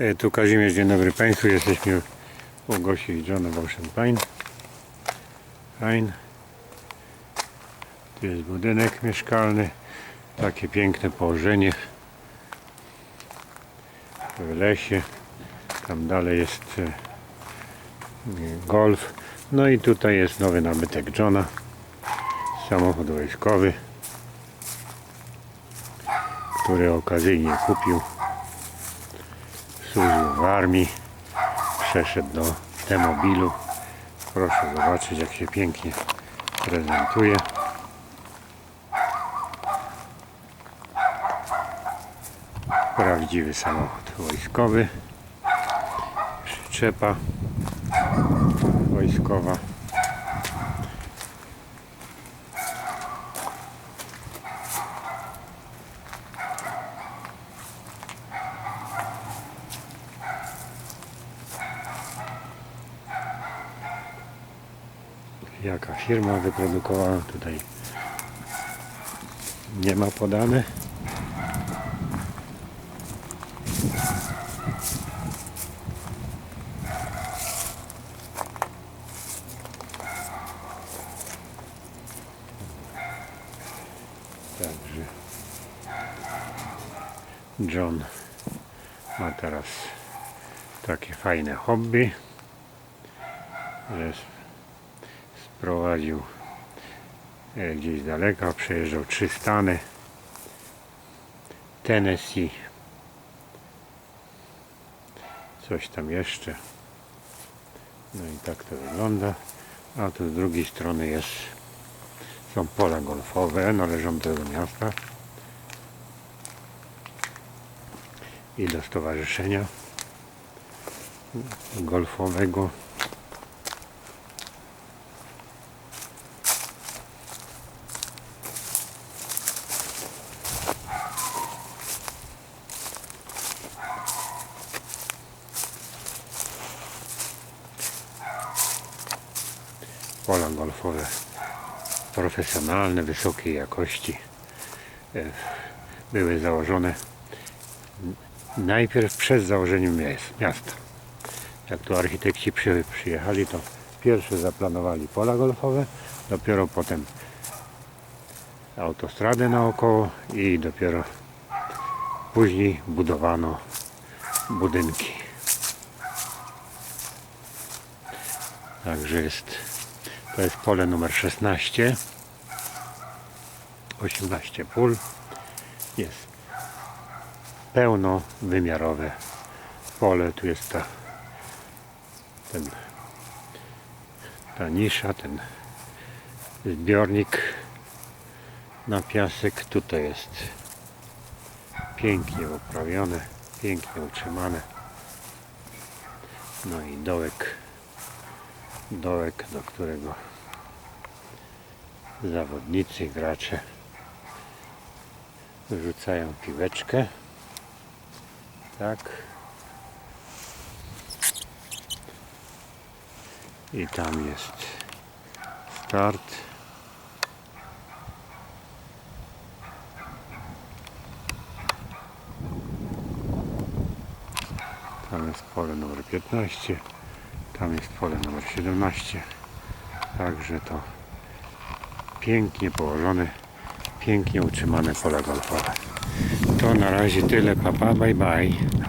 E, Tu Kazimierz, dzień dobry Państwu. Jesteśmy u Gosi i Johna Wolszenpain. Fajn. Tu jest budynek mieszkalny. Takie piękne położenie w lesie. Tam dalej jest e, golf. No i tutaj jest nowy nabytek Johna. Samochód wojskowy, który okazyjnie kupił. Służył w armii. Przeszedł do T-mobilu. Proszę zobaczyć jak się pięknie prezentuje. Prawdziwy samochód wojskowy. Przyczepa wojskowa. Jaka firma wyprodukowała tutaj nie ma podane. Także John ma teraz takie fajne hobby, że sprowadził e, gdzieś daleko, przejeżdżał trzy stany. Tennessee. Coś tam jeszcze. No i tak to wygląda. A tu z drugiej strony jest są pola golfowe, należą do tego miasta. I do stowarzyszenia golfowego. Pola golfowe profesjonalne, wysokiej jakości. E, Były założone najpierw przed założeniem miasta. Jak tu architekci przy, przyjechali, to pierwsze zaplanowali pola golfowe, dopiero potem autostradę naokoło i dopiero później budowano budynki. Także jest to jest pole numer 16 18 pól. Jest pełnowymiarowe pole. Tu jest ta ten ta nisza ten zbiornik na piasek. Tutaj jest pięknie uprawione pięknie utrzymane. No i dołek dołek, do którego zawodnicy, gracze rzucają piłeczkę. Tak. I tam jest start. Tam jest pole numer 15. Tam jest pole numer 17. Także to pięknie położone, pięknie utrzymane pola golfowe. To na razie tyle, papa, bye bye.